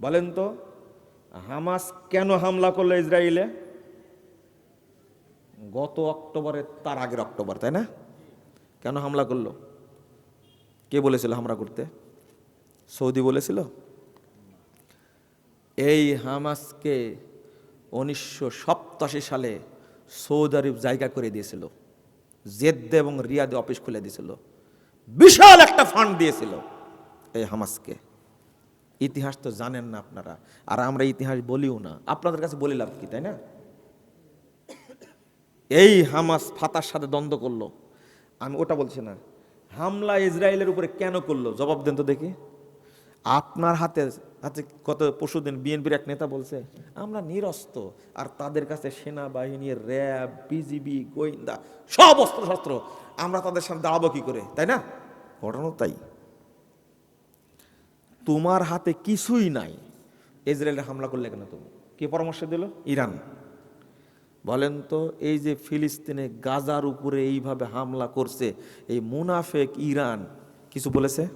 বলেন তো, হামাস কেন হামলা করল ইসরায়েলে? গত অক্টোবরে, তার আগের অক্টোবর, তাই না? কেন হামলা করল? কে বলেছিল হামলা করতে? সৌদি বলেছিল? এই হামাসকে উনিশশো সালে সৌদি আরব জায়গা করে দিয়েছিল। জেদ্দে এবং রিয়াদে অফিস খুলে দিয়েছিল। বিশাল একটা ফান্ড দিয়েছিল এই হামাসকে। ইতিহাস তো জানেন না আপনারা। আর আমরা ইতিহাস বলিও না। আপনাদের কাছে বলি লাভ কি, তাই না? এই হামাস ফাতার সাথে দ্বন্দ্ব করল। আমি ওটা বলছি না। হামলা ইসরায়েলের উপরে কেন করল? জবাব দেন তো দেখি। আপনার হাতে হাতে কত পরশুদিন বিএনপির এক নেতা বলছে, আমরা নিরস্ত, আর তাদের কাছে সেনাবাহিনী, র্যাব, বিজিবি, গোয়েন্দা, সব অস্ত্র শস্ত্র আমরা তাদের সামনে দাঁড়াবো কি করে? তাই না? ঘটনা তাই। তোমার হাতে কিছুই নাই। ইসরায়েলে হামলা করলে কেন তুমি? কে পরামর্শ দিল? ইরান। বলেন তো, এই যে ফিলিস্তিনে গাজার উপরে এইভাবে হামলা করছে, এই মুনাফেক ইরান, কিছু বলেছে?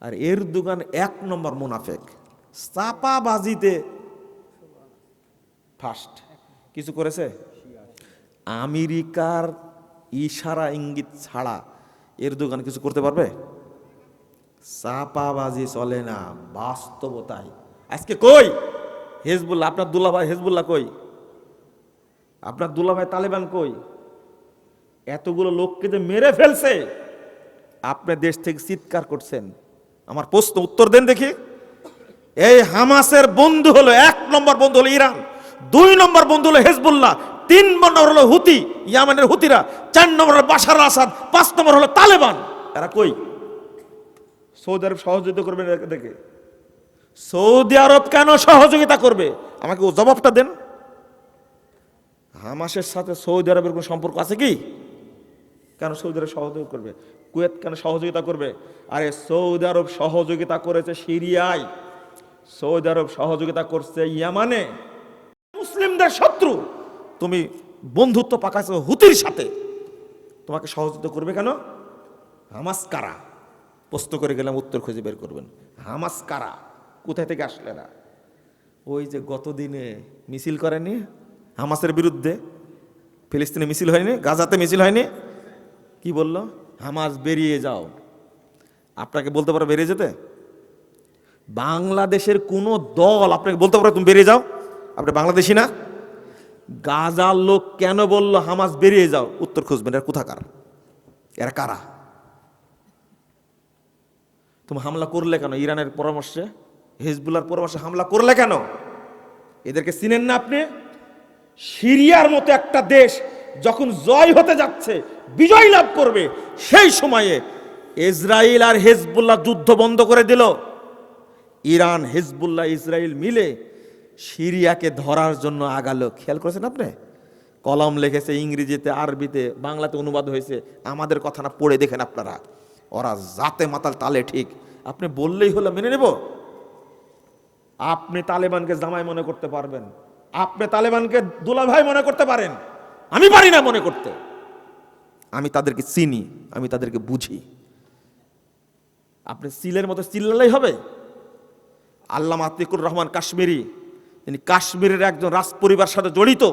আর এর দোকান এক নম্বর মুনাফেক। চাপাবাজিতে ফার্স্ট। কিছু করেছে? আমেরিকার ইশারা ইঙ্গিত ছাড়া এর দোকান কিছু করতে পারবে? চাপাবাজি চলে না বাস্তবতায় আজকে কই? হেজবুল্লাহ, আপনার দুলাভাই হেজবুল্লাহ কই? আপনার দুলাভাই তালেবান কই? এতগুলো লোককে যে মেরে ফেলছে। আপনি দেশ থেকে চিৎকার করছেন। আমার প্রশ্ন উত্তর দেন দেখি। এই হামাসের বন্ধু হলো, এক নম্বর বন্ধু হলো ইরান, দুই নম্বর বন্ধু হলো হেজবুল্লাহ, তিন নম্বর হলো হুতি, ইয়ামানের হুতিরা, চার নম্বর হলো বাসার আসাদ, পাঁচ নম্বর হলো তালেবান। এরা কই? সৌদি আরব সহযোগিতা করবে দেখে। সৌদি আরব কেন সহযোগিতা করবে? আমাকে ও জবাবটা দেন। হামাসের সাথে সৌদি আরবের কোনো সম্পর্ক আছে কি? কেন সৌদি আরব সহযোগিতা করবে? কুয়েত কেন সহযোগিতা করবে? আরে, সৌদি আরব সহযোগিতা করেছে সিরিয়ায়। সৌদি আরব সহযোগিতা করছে ইয়ামানে। মুসলিমদের শত্রু। তুমি বন্ধুত্ব পাকাছো হুতির সাথে। তোমাকে সহযোগিতা করবে কেন? হামাস কারা? প্রশ্ন করে গেলাম, উত্তর খুঁজে বের করবেন। হামাস কারা? কোথায় থেকে আসলে না ওই যে গত দিনে মিছিল করেনি হামাসের বিরুদ্ধে? ফিলিস্তিনে মিছিল হয়নি? গাজাতে মিছিল হয়নি? কি বলল? হামাস বেরিয়ে যাও। আপনাকে বলতে পারো বেরিয়ে যেতে? বাংলাদেশের কোনো দল আপনাকে বলতে পারো তুমি বেরিয়ে যাও? আপনি বাংলাদেশি না? গাজার লোক কেন বলল হামাস বেরিয়ে যাও? উত্তর খুঁজবেন, এরা কোথাকার? এরা কারা? তুমি হামলা করলে কেন? ইরানের পরামর্শে হিজবুল্লার পরামর্শে হামলা করলে কেন? এদেরকে চিনেন না আপনি? সিরিয়ার মতো একটা দেশ যখন জয় হতে যাচ্ছে, বিজয় লাভ করবে, সেই সময়ে ইসরায়েল আর হেজবুল্লাহ যুদ্ধ বন্ধ করে দিল। ইরান, হেজবুল্লাহ ইসরায়েল মিলে সিরিয়াকে ধরার জন্য আগালো। খেয়াল করেছেন আপনি? কলম লিখেছে, ইংরেজিতে, আরবিতে, বাংলাতে অনুবাদ হয়েছে। আমাদের কথা না, পড়ে দেখেন আপনারা। ওরা জাতে মাতাল তালে ঠিক। আপনি বললেই হলো, মেনে নেব? আপনি তালেবানকে জামাই মনে করতে পারবেন। আপনি তালেবানকে দুলাভাই মনে করতে পারেন। আমি পারি না মনে করতে। আমি তাদেরকে চিনি, আমি তাদেরকে বুঝি। আপনি সিলের মতো চিল্লালেই হবে? আল্লাহ আতিকুর রহমান কাশ্মীরি, তিনি কাশ্মীরের একজন রাজ পরিবার সাথে জড়িত।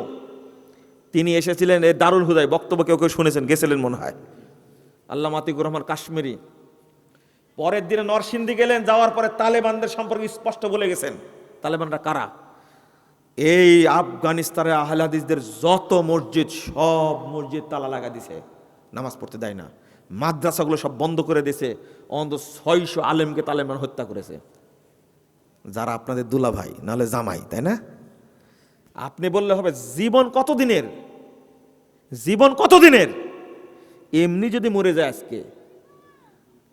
তিনি এসেছিলেন এই দারুল হুদায়, বক্তব্য কেউ কেউ শুনেছেন, গেছিলেন মনে হয়। আল্লাহ আতিকুর রহমান কাশ্মীরি। পরের দিনে নরসিংদী গেলেন, যাওয়ার পরে তালেবানদের সম্পর্কে স্পষ্ট বলে গেছেন। তালেবানরা কারা? এই আফগানিস্তানের আহলাদিসদের যত মসজিদ, সব মসজিদ তালা লাগা দিছে। নামাজ পড়তে দেয় না। মাদ্রাসাগুলো সব বন্ধ করে দিয়েছে অন্তত ছয়শো আলেমকে তালেবান হত্যা করেছে। যারা আপনাদের দুলা ভাই নাহলে জামাই, তাই না? আপনি বললে হবে, জীবন কত দিনের জীবন কত দিনের এমনি যদি মরে যায় আজকে,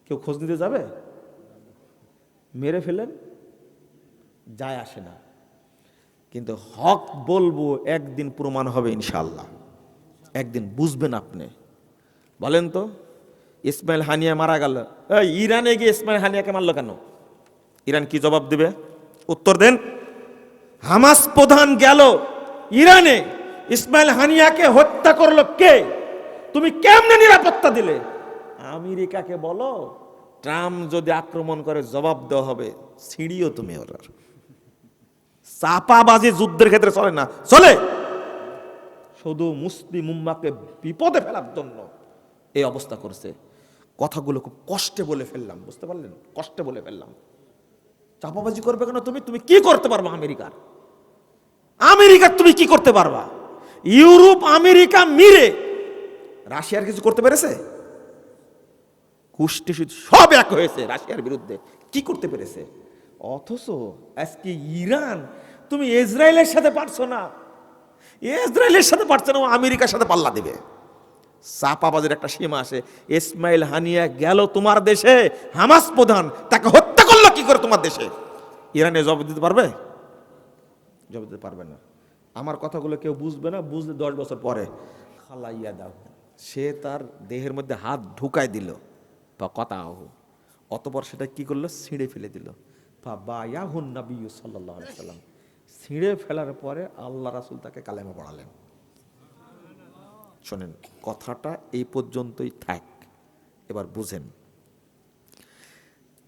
কেউ খোঁজ নিতে যাবে? মেরে ফেলেন যায় আসে না। কিন্তু হক বলব, একদিন প্রমাণ হবে ইনশাল্লাহ একদিন বুঝবেন আপনি। বলেন তো, ইসমাইল হানিয়া মারা গেল। ইরানে গিয়ে ইসমাইল হানিয়াকে মারলো কেন? ইরান কি জবাব দিবে? উত্তর দেন, হামাস প্রধান গেল ইরানে, ইসমাইল হানিয়াকে হত্যা করল কে? তুমি কেমনে নিরাপত্তা দিলে? আমেরিকাকে বলো, ট্রাম্প যদি আক্রমণ করে জবাব দেওয়া হবে, সিঁড়িও তুমি ওর চাপাবাজি যুদ্ধের ক্ষেত্রে চলে না, চলে! শুধু মুসলিম উম্মাকে বিপদে ফেলার জন্য এই অবস্থা করছে। কথাগুলো খুব কষ্টে বলে ফেললাম, বুঝতে পারলেন? কষ্টে বলে ফেললাম। চাপাবাজি করবে কেন তুমি? তুমি কি করতে পারবা আমেরিকার? আমেরিকার তুমি কি করতে পারবা? ইউরোপ, আমেরিকা মিলে রাশিয়ার কিছু করতে পেরেছে? কুষ্টি সব এক হয়েছে রাশিয়ার বিরুদ্ধে। কি করতে পেরেছে? অথচ আজকে ইরান, তুমি ইসরায়েলের সাথে পারছ না। ইসরায়েলের সাথে পারছ না আমেরিকার সাথে পাল্লা দিবে। চাপাবাজের একটা সীমা আসে ইসমাইল হানিয়া গেল তোমার দেশে, হামাস প্রধান, তাকে হত্যা করল কি করে তোমার দেশে? ইরানে জবাব দিতে পারবে? জবাব দিতে পারবে না। আমার কথাগুলো কেউ বুঝবে না, বুঝলে দশ বছর পরে খালাইয়া দাও। সে তার দেহের মধ্যে হাত ঢুকায় দিল। বা কথা আহ অতপর সেটা কি করল? ছিঁড়ে ফেলে দিল। বা বায়াহুন নবী সাল্লাহ সাল্লাম। ছিঁড়ে ফেলার পরে আল্লাহ রাসুল তাকে কালেমা পড়ালেন। শোনেন, কথাটা এই পর্যন্তই থাক। এবার বুঝেন।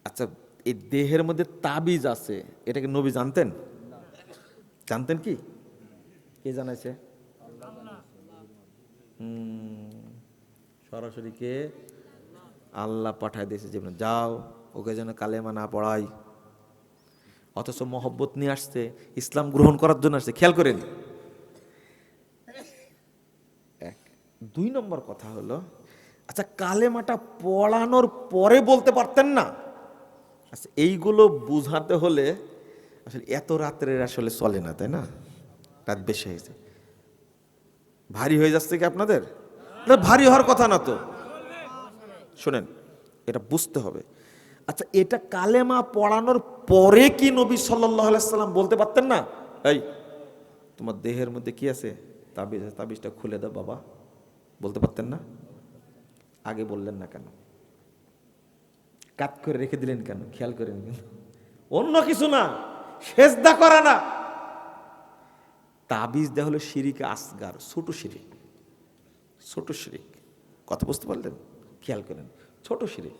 আচ্ছা এই দেহের মধ্যে তাবিজ আছে এটাকে নবী জানতেন? জানতেন কি? কে জানাইছে? সরাসরি কে? আল্লাহ পাঠায় দিয়েছে যে যাও, ওকে যেন কালেমা না পড়াই। অথচ মহব্বত নিয়ে আসছে, ইসলাম গ্রহণ করার জন্য আসছে। খেয়াল করেন। এক, দুই নম্বর কথা হলো আচ্ছা কালেমাটা পড়ানোর পরে বলতে পারতেন না। আচ্ছা এইগুলো বুঝাতে হলে আসলে এত রাত্রের আসলে চলে না, তাই না? রাত বেশি হয়েছে। ভারী হয়ে যাচ্ছে কি আপনাদের? ভারী হওয়ার কথা না তো। শোনেন, এটা বুঝতে হবে। আচ্ছা এটা কালেমা পড়ানোর পরে কি নবী সাল্লাম বলতে পারতেন না? এই, তোমার দেহের মধ্যে কি আছে? তাবিজ, তাবিজটা খুলে দাও বাবা। বলতে পারতেন না? আগে বললেন না কেন? কাত করে রেখে দিলেন কেন? খেয়াল করেন কেন অন্য কিছু না, সেজদা করা না। তাবিজ দেওয়া হলো শিরিকে আসগার ছোট শিরিক। ছোট শিরিক। কথা বুঝতে পারলেন? খেয়াল করেন, ছোট শিরিক।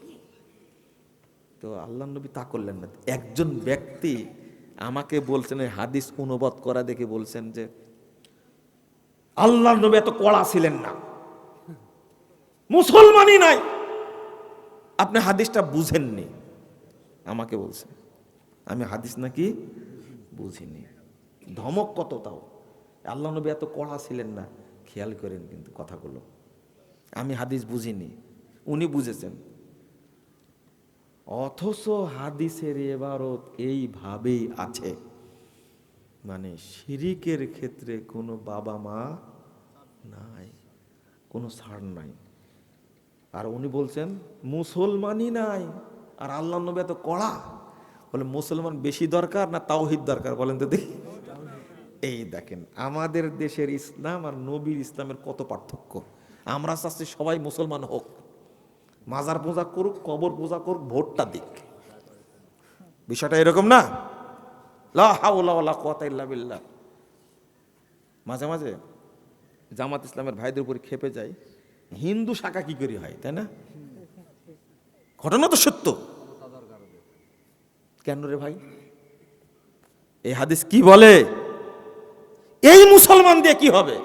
তো আল্লাহ নবী তা করলেন না। একজন ব্যক্তি আমাকে বলছেন হাদিস অনুবাদ করা দেখে বলছেন যে, আল্লাহ নবী এত কড়া ছিলেন না। মুসলমানই নাই। আপনি হাদিসটা বুঝেননি, আমাকে বলছে আমি হাদিস নাকি বুঝিনি। ধমক কত তাও? আল্লাহ নবী এত কড়া ছিলেন না। খেয়াল করেন কিন্তু কথাগুলো। আমি হাদিস বুঝিনি, উনি বুঝেছেন। অথচ হাদিসের এবারত এইভাবেই আছে। মানে শিরিকের ক্ষেত্রে কোনো বাবা মা নাই, কোনো ছাড় নাই। আর উনি বলছেন, মুসলমানই নাই। আর আল্লাহ নবী এত কড়া। বলে, মুসলমান বেশি দরকার না তাওহিদ দরকার? বলেন তো দেখি। এই দেখেন, আমাদের দেশের ইসলাম আর নবীর ইসলামের কত পার্থক্য? আমরা চাচ্ছি সবাই মুসলমান হোক। মাজার পূজা করুক, কবর পূজা করুক, ভোটটা দিক। বিষয়টা এরকম না? মাঝে মাঝে জামাত ইসলামের ভাইদের উপর খেপে যায় হিন্দু শাখা কি করে হয়, তাই না? ঘটনা তো সত্য। কেন রে ভাই? এই হাদিস কি বলে? এই মুসলমান দিয়ে কি হবে?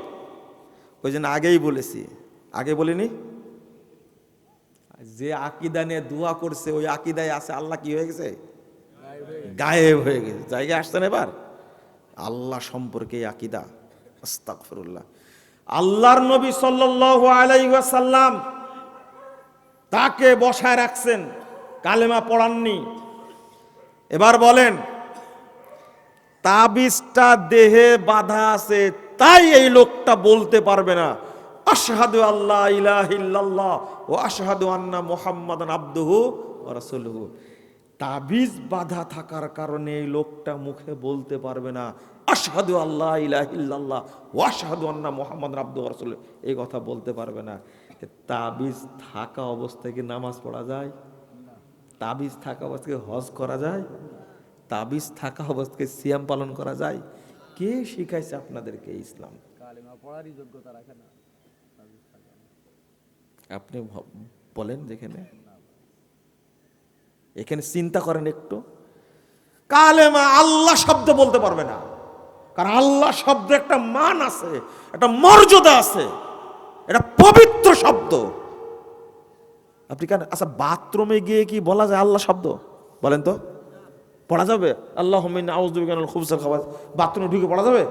ওই জন্য আগেই বলেছি। আগে বলিনি? যে আকিদা নিয়ে দোয়া করছে, ওই আকিদায় আছে, আল্লাহ কি হয়ে গেছে? গায়েব হয়ে গেছে। জায়গায় আসছেন এবার? আল্লাহ সম্পর্কে আকিদা। আস্তাগফিরুল্লাহ। আল্লাহর নবী সাল্লাল্লাহু আলাইহি ওয়াসাল্লাম তাকে বসায় রাখছেন। কালেমা পড়াননি। এবার বলেন তাবিজটা দেহে বাধা আছে, তাই এই লোকটা বলতে পারবে না। আশহাদু আল্লাহ ইলাহা ইল্লাল্লাহ ও আশহাদু আন্না মুহাম্মাদান আবদুহু রাসূলুহু। তাবিজ বাধা থাকার কারণে এই লোকটা মুখে বলতে পারবে না, আশহাদু আল্লাহ ইলাহা ইল্লাল্লাহ ও আশহাদু আন্না মুহাম্মাদান আবদুহু ওয়া রাসূলুহু। এই কথা বলতে পারবে না। তাবিজ থাকা অবস্থায় কি নামাজ পড়া যায়? তাবিজ থাকা অবস্থায় হজ করা যায়? তাবিজ থাকা অবস্থায় সিয়াম পালন করা যায়? কে শিখাইছে আপনাদেরকে ইসলাম? কালেমা পড়ারই যোগ্যতা রাখে আপনি বলেন যেখানে। এখানে চিন্তা করেন একটু। কালেমা আল্লাহ শব্দ বলতে পারবে না। কারণ আল্লাহ শব্দ একটা মান আছে একটা মর্যাদা আছে এটা পবিত্র শব্দ। আপনি কেন আচ্ছা বাথরুমে গিয়ে কি বলা যায় আল্লাহ শব্দ? বলেন তো। পড়া যাবে? আল্লাহ হমিন খুবসার খাবার বাথরুমে ঢুকে পড়া যাবে?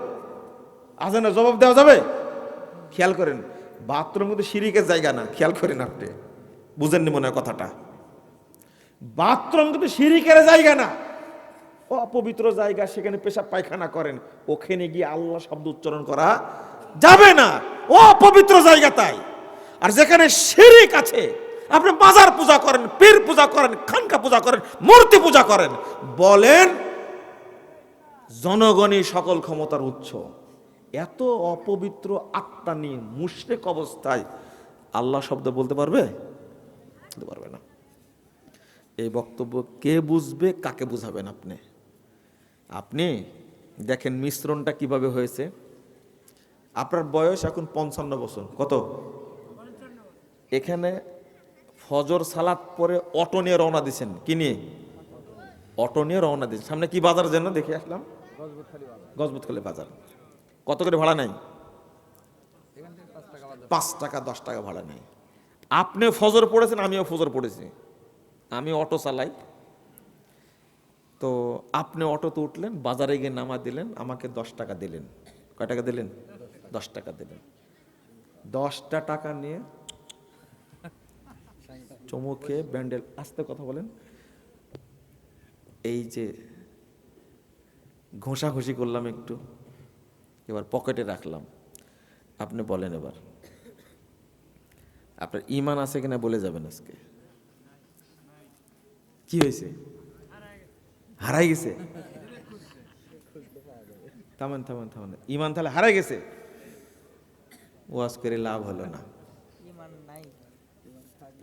আজানের জবাব দেওয়া যাবে? খেয়াল করেন বাথরুম কিন্তু সিঁড়িকের জায়গা না, খেয়াল করেন আপনি। বুঝেননি মনে হয় কথাটা? বাথরুম কিন্তু সিঁড়িকের জায়গা না। অপবিত্র জায়গা, সেখানে পেশাব পায়খানা করেন। ওখানে গিয়ে আল্লাহ শব্দ উচ্চারণ করা যাবে না। অপবিত্র জায়গা তাই। আর যেখানে শিরিক আছে আপনি বাজার পূজা করেন, পীর পূজা করেন, খানকা পূজা করেন, মূর্তি পূজা করেন, বলেন জনগণই সকল ক্ষমতার উৎস। এত অপবিত্র আত্মা নিয়ে মুশরেক অবস্থায় আল্লাহ শব্দ বলতে পারবে? বলতে পারবে না। এই বক্তব্য কে বুঝবে, কাকে বুঝাবেন আপনি? আপনি দেখেন মিশ্রণটা কীভাবে হয়েছে। আপনার বয়স এখন পঞ্চান্ন বছর। কত? এখানে ফজর সালাত পরে অটো নিয়ে রওনা দিছেন। কি নিয়ে? অটো নিয়ে রওনা দিয়েছেন সামনে কি বাজার যেন? দেখে আসলাম। গজবতখালি বাজার। কত করে ভাড়া নেই পাঁচ টাকা, দশ টাকা ভাড়া নেই আপনি ফজর পড়েছেন, আমিও ফজর পড়েছি। আমি অটো চালাই। তো আপনি অটোতে উঠলেন, বাজারে গিয়ে নামা দিলেন, আমাকে দশ টাকা দিলেন। কয় টাকা দিলেন? দশ টাকা দিলেন। দশটা টাকা নিয়ে চমুকে ব্যান্ডেল, আস্তে কথা বলেন। এই যে ঘষাঘষি করলাম একটু, এবার পকেটে রাখলাম। আপনি বলেন এবার। আপনার ইমান আছে কিনা বলে যাবেন আজকে। কি হয়েছে? হারাই গেছে? থামেন থামেন থামেন। ইমান তাহলে হারাই গেছে? ওয়াজ করে লাভ হলো না।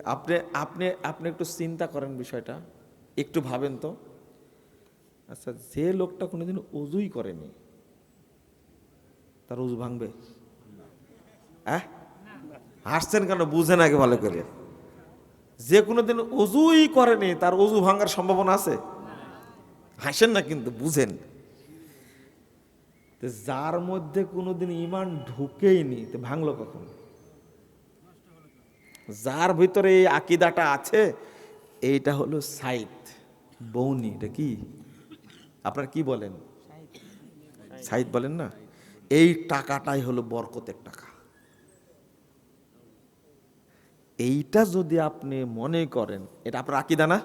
আপনি আপনি আপনি একটু চিন্তা করেন বিষয়টা। একটু ভাবেন তো। আচ্ছা যে লোকটা কোনোদিন উজুই করেনি, তার উজু ভাঙবে? হাসছেন কেন? বুঝেন আগে ভালো করে। যে কোনোদিন অজুই করেনি, তার অজু ভাঙার সম্ভাবনা আছে? হাসেন না কিন্তু, বুঝেন। যার মধ্যে কোনোদিন ইমান ঢুকেইনি, তো ভাঙলো কখন? যার ভিতরে এই আকিদাটা আছে, এইটা হলো সাইদ বৌনি এটা কি? আপনার কি বলেন? সাইদ বলেন না? এই টাকাটাই হলো বরকতের টাকা। এইটা যদি আপনি মনে করেন, এটা আপনার আকিদা না?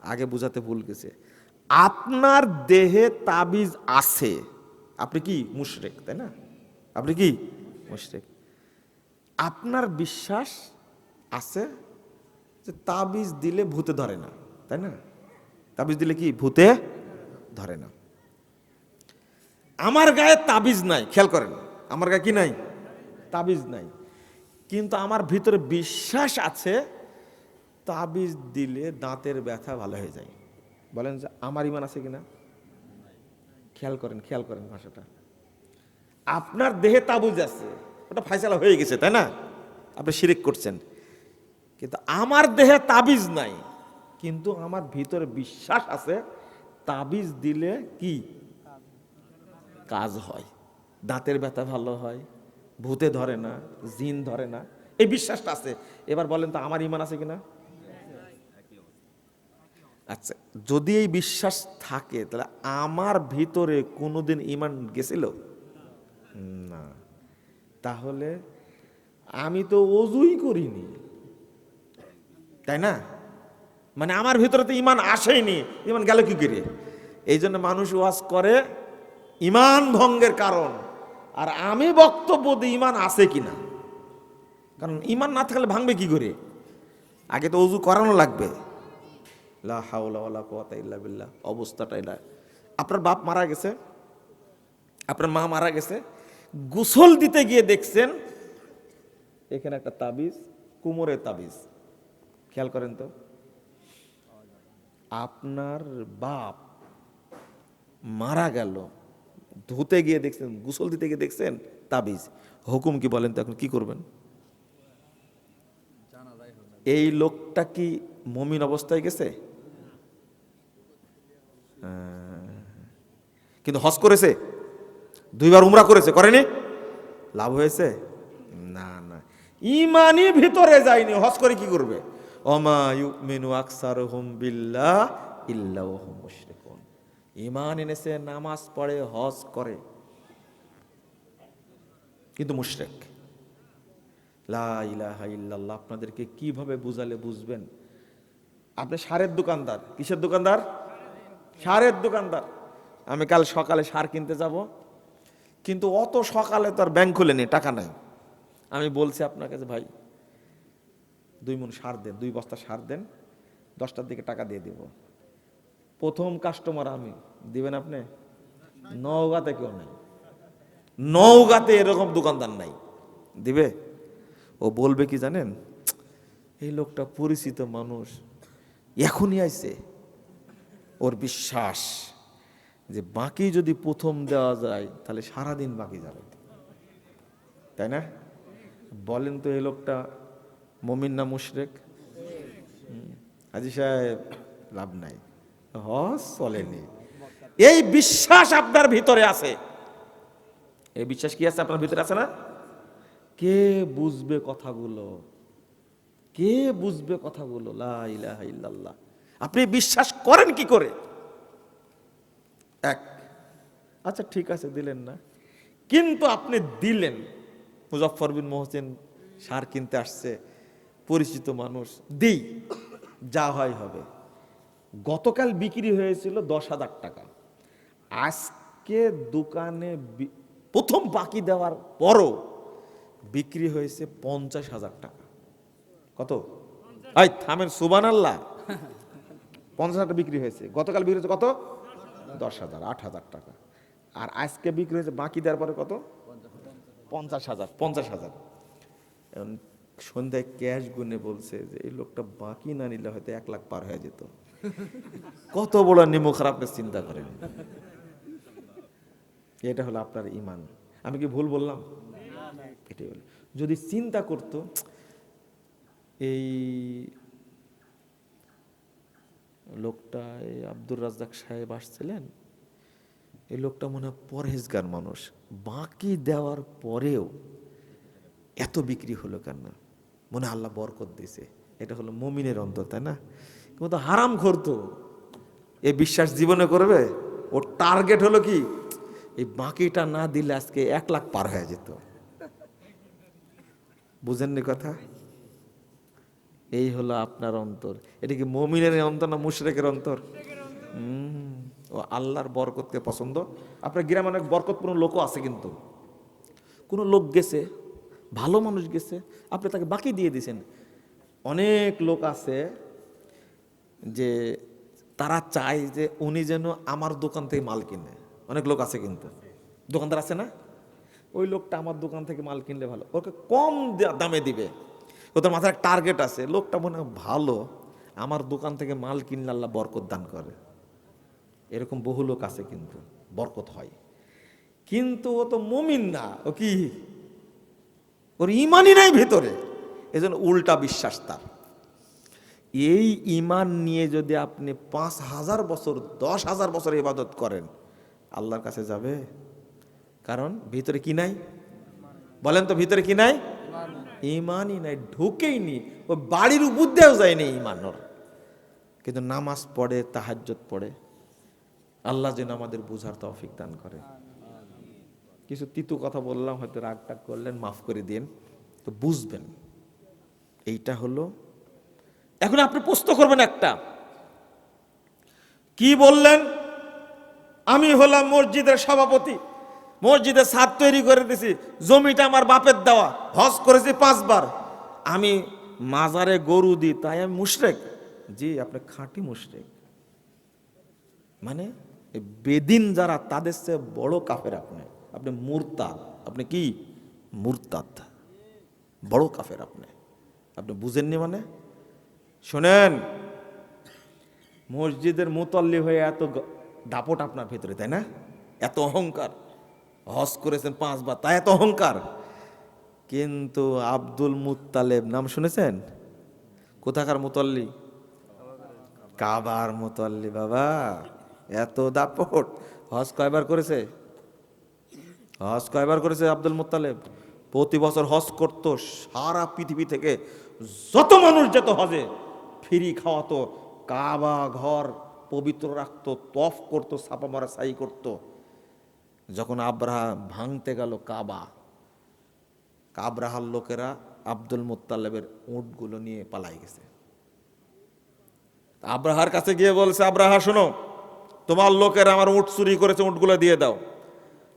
আগে বুঝাতে ভুল গেছে। আপনার দেহে তাবিজ আছে। আপনি কি? মুশরেক, তাই না? আপনি কি? মুশরেক। আপনার বিশ্বাস আছে যে তাবিজ দিলে ভূতে ধরে না, তাই না? তাবিজ দিলে কি ভূতে ধরে না? আমার গায়ে তাবিজ নাই, খেয়াল করেন, আমার গায়ে কি নাই? তাবিজ নাই। কিন্তু আমার ভিতরে বিশ্বাস আছে, তাবিজ দিলে দাঁতের ব্যথা ভালো হয়ে যায়। বলেন যে আমার ইমান আছে কিনা? খেয়াল করেন খেয়াল করেন ভাষাটা। আপনার দেহে তাবুজ আছে ওটা ফাইসালা হয়ে গেছে, তাই না? আপনি শিরিক করছেন। কিন্তু আমার দেহে তাবিজ নাই, কিন্তু আমার ভিতরে বিশ্বাস আছে, তাবিজ দিলে কি? কাজ হয়। দাঁতের ব্যথা ভালো হয়, ভূতে ধরে না, জিন ধরে না, এই বিশ্বাসটা আছে। এবার বলেন তো, আমার ইমান আছে কিনা? আচ্ছা যদি এই বিশ্বাস থাকে, তাহলে আমার ভিতরে কোনোদিন ইমান গেছিল? না। তাহলে আমি তো অজুই করিনি। তাই না? মানে আমার ভিতরে তো ইমান আসেনি। ইমান গেল কি করে? এই জন্য মানুষ ওয়াজ করে ইমান ভঙ্গের কারণ। আর আমি বক্তব্য দিই ইমান আছে কিনা? কারণ ইমান না থাকলে ভাঙবে কি করে? আগে তো অজু করানো লাগবে। অবস্থাটা এটা। আপনার বাপ মারা গেছে। আপনার মা মারা গেছে। গোসল দিতে গিয়ে দেখছেন, এখানে একটা তাবিজ, কুমোরের তাবিজ। খেয়াল করেন তো। আপনার বাপ মারা গেল, ধুতে গিয়ে দেখছেন, গোসল দিতে গিয়ে দেখছেন, তাবিজ। হুকুম কি বলেন তো এখন, কি করবেন? এই লোকটা কি মমিন অবস্থায় গেছে? কিন্তু হজ করেছে? দুইবার উমরা করেছে, করেনি? লাভ হয়েছে? না না। ইমানই ভিতরে যায়নি, হজ করে কি করবে? হুম বিল্লাহ ইল্লা হুম মুশরিকুন। ইমান এনেছে, নামাজ পড়ে, হজ করে। কিন্তু মুশরিক। লা আপনাদেরকে কীভাবে বুঝালে বুঝবেন? আপনি সারের দোকানদার। কিসের দোকানদার? সারের দোকানদার। আমি কাল সকালে সার কিনতে যাব। কিন্তু অত সকালে তো আর ব্যাংক খুলেনি, টাকা নাই। আমি বলছি আপনার কাছে, ভাই, দুই মন সার দেন, দুই বস্তা সার দেন, দশটার দিকে টাকা দিয়ে দিব। প্রথম কাস্টমার আমি, দিবেন আপনি? নওগাঁতে কেউ নাই। নওগাঁতে এরকম দোকানদার নাই। দিবে? ও বলবে কি জানেন? এই লোকটা পরিচিত মানুষ, এখনই আইছে। ওর বিশ্বাস। যে বাকি যদি প্রথম দেওয়া যায়, তাহলে সারাদিন বাকি যাবে। তাই না? বলেন তো এই লোকটা, মমিন না মুশরেক? হাজি সাহেব, লাভ নাই। হস, চলেনি। এই বিশ্বাস আপনার ভিতরে আছে। এই বিশ্বাস কি আছে আপনার ভিতরে আছে না? কে বুঝবে কথাগুলো? কে বুঝবে কথাগুলো? লাহ আপনি বিশ্বাস করেন কি করে? এক। আচ্ছা ঠিক আছে দিলেন না। কিন্তু আপনি দিলেন। মুজফর বিন মোহসেন সার কিনতে আসছে পরিচিত মানুষ। দিই যা হয় হবে। গতকাল বিক্রি হয়েছিল দশ হাজার টাকা। আজকে দোকানে প্রথম বাকি দেওয়ার পরও বিক্রি হয়েছে পঞ্চাশ হাজার টাকা। কত? এই থামেন সুবান আল্লাহ পঞ্চাশ হাজার বিক্রি হয়েছে। গতকাল বিক্রি হয়েছে কত? দশ হাজার, আট হাজার টাকা। আর আজকে বিক্রি হয়েছে, বাকি দেওয়ার পরে কত? পঞ্চাশ হাজার পঞ্চাশ হাজার। এখন সন্ধ্যায় ক্যাশ গুনে বলছে যে, এই লোকটা বাকি না নিলে হয়তো এক লাখ পার হয়ে যেত। কত বড় নিমো খারাপ চিন্তা করেন এটা হলো আপনার ইমান। আমি কি ভুল বললাম? এটাই যদি চিন্তা করতো, এই লোকটা এই আব্দুর রাজ্জাক সাহেব আসছিলেন। এই লোকটা মনে হয় পরহেজগার মানুষ। বাকি দেওয়ার পরেও এত বিক্রি হলো কেন? মনে আল্লাহ বরকত দিছে এটা হলো মমিনের অন্তর, তাই না? কিন্তু হারাম করতো এ বিশ্বাস জীবনে করবে? ওর টার্গেট হলো কি? এই বাকিটা না দিলে আজকে এক লাখ পার হয়ে যেত। বুঝেননি কথা? এই হলো আপনার অন্তর। এটা কি মমিনের অন্তর না মুশরেকের অন্তর? ও আল্লাহর বরকতকে পছন্দ। আপনার গ্রামে অনেক বরকতপূর্ণ লোকও আছে কিন্তু। কোনো লোক গেছে, ভালো মানুষ গেছে, আপনি তাকে বাকি দিয়ে দিয়েছেন। অনেক লোক আছে যে তারা চায় যে উনি যেন আমার দোকান থেকে মাল কিনে। অনেক লোক আছে কিন্তু। দোকানদার আছে না? ওই লোকটা আমার দোকান থেকে মাল কিনলে ভালো। ওকে কম দামে দিবে। ওদের মাথায় টার্গেট আছে। লোকটা মনে ভালো, আমার দোকান থেকে মাল কিনলে আল্লাহ বরকত দান করে। এরকম বহু লোক আছে কিন্তু, বরকত হয়। কিন্তু ও তো মমিন না, ও কি? ওর ইমানই নাই ভেতরে। এজন্য উল্টা বিশ্বাস তার। এই ইমান নিয়ে যদি আপনি পাঁচ হাজার বছর, দশ হাজার বছর ইবাদত করেন, আল্লাহর কাছে যাবে? কারণ ভিতরে কি নাই? বলেন তো ভিতরে কি নাই? ইমানই নাই, ঢুকেই নি, ও বাড়ির দিয়েও যায়নি ইমান ওর কিন্তু নামাজ পড়ে তাহাজ্জত পড়ে, আল্লাহ যেন আমাদের বুঝার তৌফিক দান করে। কিছু তিতু কথা বললাম, হয়তো রাগ টাগ করলেন, মাফ করে দিন, তো বুঝবেন। এইটা হলো, এখন আপনি প্রশ্ন করবেন একটা, কি বললেন? আমি হলাম মসজিদের সভাপতি। মসজিদে ছাদ তৈরি করে দিছি, জমিটা আমার বাপের দেওয়া, হজ করেছি পাঁচবার। আমি মাজারে গরু দিই, তাই আমি মুশরেক। জি, আপনি খাঁটি মুশরেক। মানে বেদিন যারা, তাদের চেয়ে বড় কাফের আপনি। আপনি মুরতাদ। আপনি কি? মুরতাদ। বড় কাফের আপনি। আপনি বুঝেননি মানে? শোনেন, মসজিদের মুতল্লি হয়ে এত দাপট আপনার ভিতরে, তাই না? এত অহংকার। হজ করেছেন পাঁচবার, তাই এত অহংকার। কিন্তু আব্দুল মুত্তালেব, নাম শুনেছেন? কোথাকার মুতল্লি? কাবার মোতাল্লি, বাবা। এত দাপট। হজ কয়বার করেছে? হজ কয়বার করেছে আব্দুল মুতালেব প্রতি বছর হজ করত সারা পৃথিবী থেকে। যত মানুষ যেত হজে, ফিরি খাওয়াতো, কাবা ঘর পবিত্র রাখতো, তফ করতো ছাপা মারা সাই করতো। যখন আব্রাহা ভাঙতে গেল কাবা, কাবরাহার লোকেরা আব্দুল মুত্তালেবের উঁটগুলো নিয়ে পালাই গেছে। আব্রাহার কাছে গিয়ে বলছে, আব্রাহা, শোনো, তোমার লোকেরা আমার উট চুরি করেছে, উটগুলো দিয়ে দাও।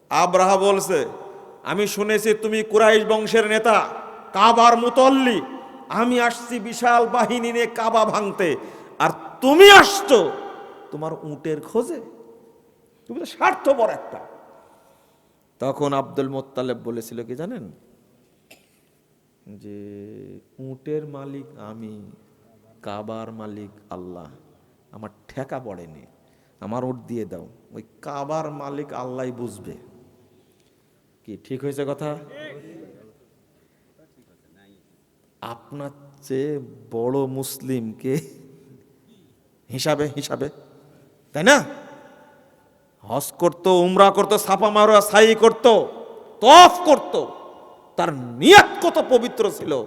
আব্রাহা বলছে, আমি শুনেছি তুমি কুরাইশ বংশের নেতা, কাবার মুতল্লি। আমি আসছি বিশাল বাহিনী নিয়ে কাবা ভাঙতে। আর তুমি আসছো তোমার উটের খোঁজে। তুমি তো স্বার্থপর একটা। তখন আব্দুল মোত্তালেব বলেছিল কি জানেন? যে উটের মালিক আমি, কাবার মালিক আল্লাহ। আমার ঠেকা পড়েনি, আমার উট দিয়ে দাও। ওই কাবার মালিক আল্লাহ বুঝবে। কি ঠিক হয়েছে কথা? আপনার চেয়ে বড় মুসলিমকে হিসাবে হিসাবে, তাই না? হজ করতো, উমরা করতো, ছাপা মারা সাই করতো, তফ করতো। তার নিয়াত কত পবিত্র ছিল।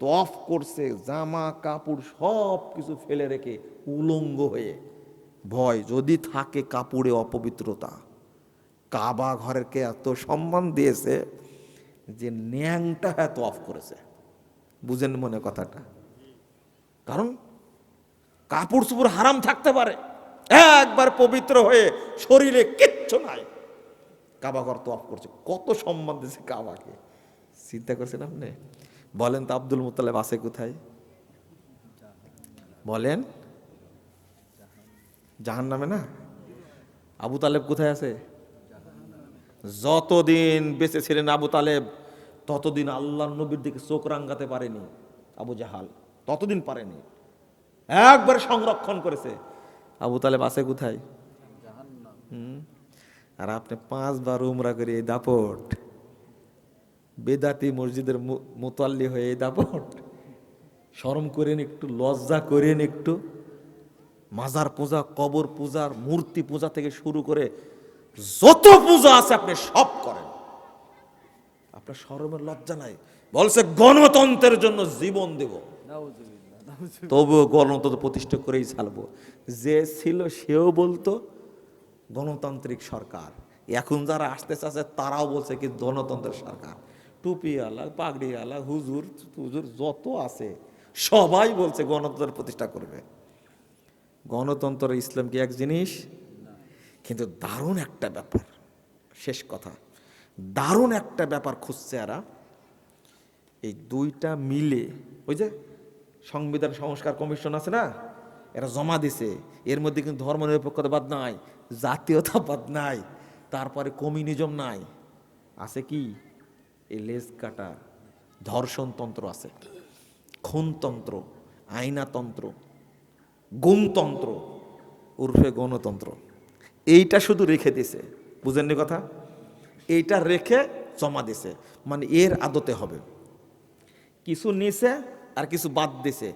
তফ করছে, জামা, কাপড় সব কিছু ফেলে রেখে উলঙ্গ হয়ে। ভয় যদি থাকে কাপড়ে অপবিত্রতা। কাবা ঘরেরকে এত সম্মান দিয়েছে যে ন্যাংটা এত অফ করেছে। বুঝেন মনে কথাটা। কারণ কাপড় চুপড় হারাম থাকতে পারে। একবার পবিত্র হয়ে শরীরে কিচ্ছু নাই। কাবা ঘর তো অফ করছে। কত সম্মান দিয়েছে কাবাকে। চিন্তা করছেন আপনি? বলেন তো আব্দুল মুতালেব আছে কোথায়? বলেন। জাহান নামে না? আবু তালেব কোথায় আছে? যতদিন বেঁচে ছিলেন আবু তালেব, ততদিন আল্লাহ নবীর দিকে চোখ রাঙ্গাতে পারেনি আবু জাহাল। ততদিন পারেনি। একবার সংরক্ষণ করেছে। আবু তালেব আছে কোথায়? আর আপনি পাঁচবার উমরা করে এই দাপট। বেদাতি মসজিদের মোতাল্লি হয়ে এই দাপট। শরম করেন একটু, লজ্জা করেন একটু। মাজার পূজা, কবর পূজার মূর্তি পূজা থেকে শুরু করে যত পূজা আছে আপনি সব করেন। আপনার শরমের লজ্জা নাই। বলছে গণতন্ত্রের জন্য জীবন দেব। তবুও গণতন্ত্র প্রতিষ্ঠা করেই ছাড়বো। যে ছিল সেও বলতো, গণতান্ত্রিক সরকার। এখন যারা আসতে চাচ্ছে তারাও বলছে কি, গণতন্ত্রের সরকার। টুপি আলা পাগড়ি আলা হুজুর হুজুর যত আছে, সবাই বলছে গণতন্ত্র প্রতিষ্ঠা করবে। গণতন্ত্র ইসলাম কি এক জিনিস? কিন্তু দারুণ একটা ব্যাপার। শেষ কথা। দারুণ একটা ব্যাপার খুঁজছে এরা। এই দুইটা মিলে, ওই যে সংবিধান সংস্কার কমিশন আছে না? এরা জমা দিছে। এর মধ্যে কিন্তু ধর্মনিরপেক্ষতাবাদ নাই জাতীয়তাবাদ নাই, তারপরে কমিউনিজম নাই। আছে কি? এই লেজ কাটা ধর্ষণতন্ত্র আছে। খুনতন্ত্র, আইনাতন্ত্র গুণতন্ত্র উর্ফে গণতন্ত্র। এইটা শুধু রেখে দিছে। বুঝেননি কথা? এইটা রেখে জমা দিছে। মানে এর আদতে হবে। কিছু নিছে আর কিছু বাদ দিছে।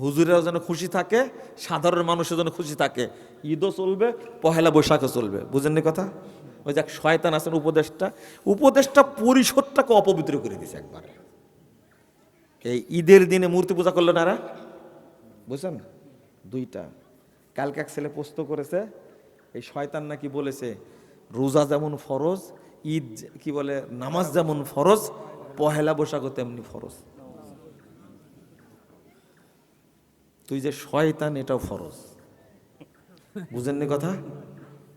হুজুরেরা যেন খুশি থাকে, সাধারণ মানুষের যেন খুশি থাকে। ঈদও চলবে, পহেলা বৈশাখও চলবে। বুঝেননি কথা? ওই যে এক শয়তান আছেন উপদেশটা উপদেশটা পরিষদটাকে অপবিত্র করে দিছে একবারে। এই ঈদের দিনে মূর্তি পূজা করল না? বুঝছেন? দুইটা। কালকে এক ছেলে পোস্ত করেছে, এই শয়তান নাকি বলেছে, রোজা যেমন ফরজ, ঈদ কি বলে, নামাজ যেমন ফরজ, পহেলা বৈশাখও তেমনি ফরজ। তুই যে শয়তান, এটাও ফরজ। বুঝেননি কথা?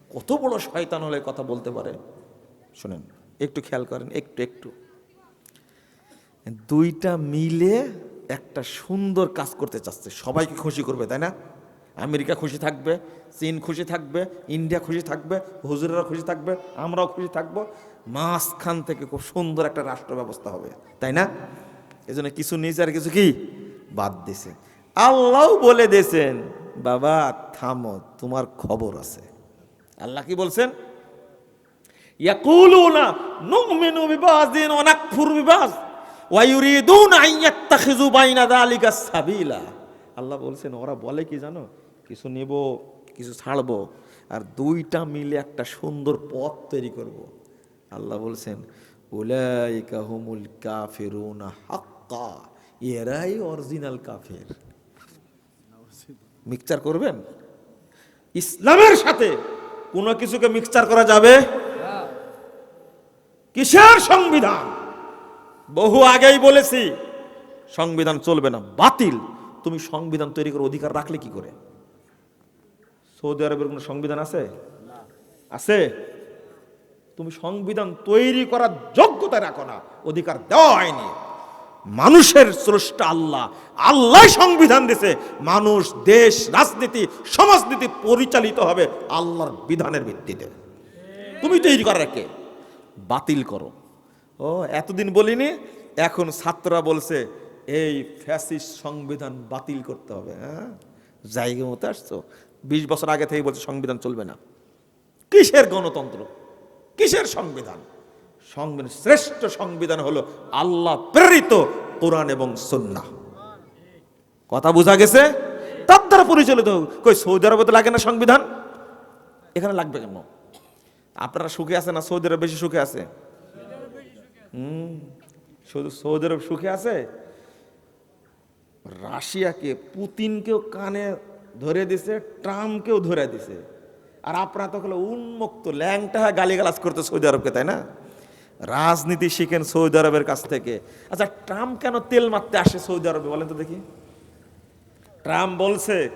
কত বড় শয়তান হলে কথা বলতে পারে? শুনেন, একটু খেয়াল করেন, একটু একটু। দুইটা মিলে একটা সুন্দর কাজ করতে চাচ্ছে। সবাইকে খুশি করবে, তাই না? আমেরিকা খুশি থাকবে, চীন খুশি থাকবে, ইন্ডিয়া খুশি থাকবে, হুজুরেরা খুশি থাকবে, আমরাও খুশি থাকব। মাঝখান থেকে খুব সুন্দর একটা রাষ্ট্র ব্যবস্থা হবে, তাই না? এজন্য কিছু নিচে আর কিছু কি? বাদ দিছে। আল্লাহ বলে দিয়েছেন বাবা, থামো, তোমার খবর আছে। আল্লাহ কি বলছেন? বাইনা সাবিলা। আল্লাহ বলছেন, ওরা বলে কি জানো? কিছু নেব, কিছু ছাড়বো আর দুইটা মিলে একটা সুন্দর পথ তৈরি করব। আল্লাহ বলছেন হুমুল হাক্কা, এরাই অরিজিনাল কাফের। মিক্সচার করবেন? ইসলামের সাথে কোনো কিছুকে মিক্সচার করা যাবে? কিসের সংবিধান? বহু আগেই বলেছি, সংবিধান চলবে না, বাতিল। তুমি সংবিধান তৈরি করে অধিকার রাখলে কি করে? সৌদি আরবের কোনো সংবিধান আছে? আছে। তুমি সংবিধান তৈরি করার যোগ্যতা রাখো না, অধিকার দেওয়া হয়নি। মানুষের স্রষ্টা আল্লাহ। আল্লাহ সংবিধান দিছে, মানুষ, দেশ, রাজনীতি, সমাজনীতি পরিচালিত হবে আল্লাহর বিধানের ভিত্তিতে। তুমি তৈরি করার কে? বাতিল করো। ও, এতদিন বলিনি, এখন ছাত্ররা বলছে, এই ফ্যাসিস সংবিধান বাতিল করতে হবে হ্যাঁ? জায়গা মতো আসছো। বিশ বছর আগে থেকে বলছে, সংবিধান চলবে না। কিসের গণতন্ত্র? কিসের সংবিধান? সংবিধান, শ্রেষ্ঠ সংবিধান হলো আল্লাহ প্রেরিত কোরআন এবং সন্না কথা বোঝা গেছে? তার দ্বারা পরিচালিত। কই, সৌদি আরবে তো লাগে না সংবিধান? এখানে লাগবে কেন? আপনারা সুখে আছে না সৌদি আরব বেশি সুখে আছে? হুম, শুধু সৌদি আরব সুখে আছে? রাশিয়াকে পুতিনকেও কানে ধরে দিছে, ট্রাম্পকেও ধরে দিছে। আর আপনারা তো হলো উন্মুক্ত, ল্যাংটা গালিগালাজ করতে সৌদি আরবকে, তাই না? রাজনীতি শিখেন সৌদি আরবের কাছ থেকে। আচ্ছা ট্রাম্প কেন তেল মারতে আসে সৌদি আরবে? বলেন তো দেখি। ট্রাম্প বলছে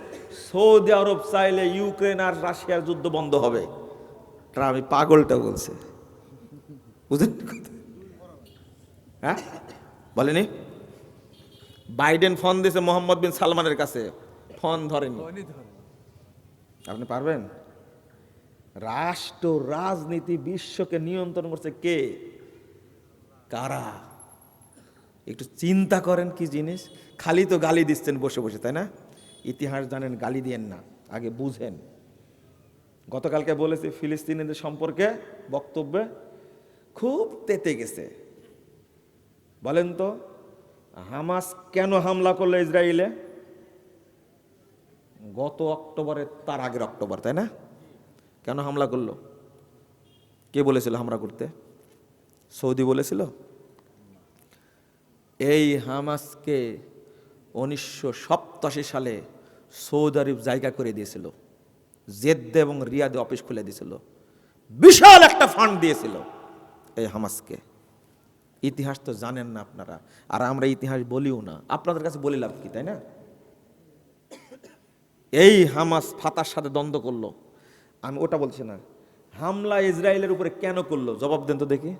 সৌদি আরব চাইলে ইউক্রেন আর রাশিয়ার যুদ্ধ বন্ধ হবে। ট্রাম্প পাগলটা বলছে। বুঝলেন হ্যাঁ? বলেনি? বাইডেন ফোন দিয়েছে মোহাম্মদ বিন সালমানের কাছে। ফোন ধরেনি। আপনি পারবেন? রাষ্ট্র রাজনীতি বিশ্বকে নিয়ন্ত্রণ করছে কে? কারা? একটু চিন্তা করেন কি জিনিস? খালি তো গালি দিচ্ছেন বসে বসে, তাই না? ইতিহাস জানেন, গালি দিয়েন না, আগে বুঝেন। গতকালকে বলেছি ফিলিস্তিনিদের সম্পর্কে বক্তব্যে খুব তেতে গেছে। বলেন তো, হামাস কেন হামলা করল ইসরায়েলে? গত অক্টোবরে, তার আগের অক্টোবর, তাই না? কেন হামলা করল? কে বলেছিল হামলা করতে? সৌদি বলেছিল? এই হামাসকে উনিশশো সালে সৌদি আরব জায়গা করে দিয়েছিল। জেদ্দে এবং রিয়াদে অফিস খুলে দিয়েছিল। বিশাল একটা ফান্ড দিয়েছিল এই হামাসকে। ইতিহাস তো জানেন না আপনারা, আর আমরা ইতিহাস বলিও না। আপনাদের কাছে বলি লাভ কি, তাই না? এই হামাস ফাতার সাথে দ্বন্দ্ব করল। আমি ওটা বলছি না। হামলা ইসরায়েলের উপরে কেন করল? জবাব দেন তো দেখি।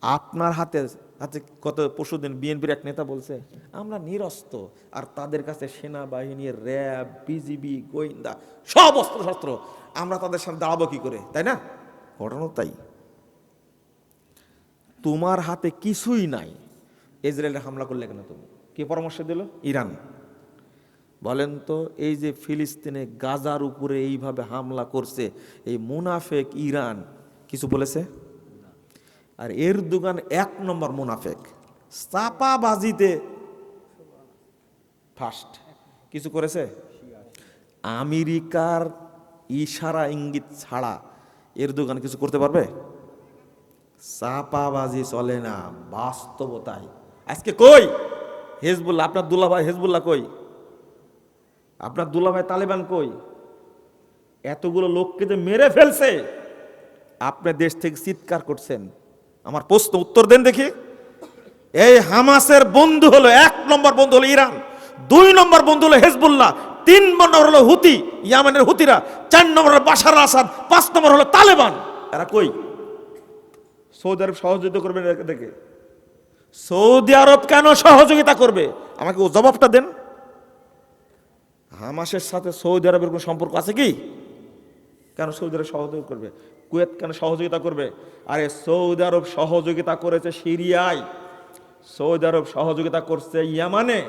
আপনার হাতে হাতে কত পরশুদিন বিএনপির এক নেতা বলছে, আমরা নিরস্ত, আর তাদের কাছে সেনাবাহিনী, র্যাব, বিজিবি, গোয়েন্দা, সব অস্ত্র শস্ত্র আমরা তাদের সাথে দাঁড়াবো কি করে? তাই না? ঘটনা তাই। তোমার হাতে কিছুই নাই। ইসরায়েলে হামলা করলে কেন তুমি? কে পরামর্শ দিল? ইরান। বলেন তো, এই যে ফিলিস্তিনে গাজার উপরে এইভাবে হামলা করছে, এই মুনাফেক ইরান, কিছু বলেছে? আর এর দোকান এক নম্বর মুনাফেক। চাপাবাজিতে ফার্স্ট। কিছু করেছে? আমেরিকার ইশারা ইঙ্গিত ছাড়া এর দোকান কিছু করতে পারবে? চাপাবাজি চলে না, বাস্তবতায়। আজকে কই? হেজবুল্লাহ, আপনার দুলাভাই হেজবুল্লাহ কই? আপনার দুলাভাই তালেবান কই? এতগুলো লোককে যে মেরে ফেলছে। আপনার দেশ থেকে চিৎকার করছেন। আমার প্রশ্ন উত্তর দেন দেখি। এই হামাসের বন্ধু হলো এক নম্বর বন্ধু হলো ইরান, দুই নম্বর বন্ধু হলো হেজবুল্লাহ, তিন নম্বর হলো হুতি, ইয়ামানের হুতিরা, চার নম্বর হলো বাশার আসাদ, পাঁচ নম্বর হলো তালেবান। এরা কই? সৌদি আরব সহযোগিতা করবে দেখে। সৌদি আরব কেন সহযোগিতা করবে? আমাকে ও জবাবটা দেন। হামাসের সাথে সৌদি আরবের কোনো সম্পর্ক আছে কি? কেন সৌদি আরব সহযোগিতা করবে? কুয়েত কেন সহযোগিতা করবে? আরে সৌদি আরব সহযোগিতা করেছে সিরিয়ায়। সৌদি আরব সহযোগিতা করছে ইয়ামানে।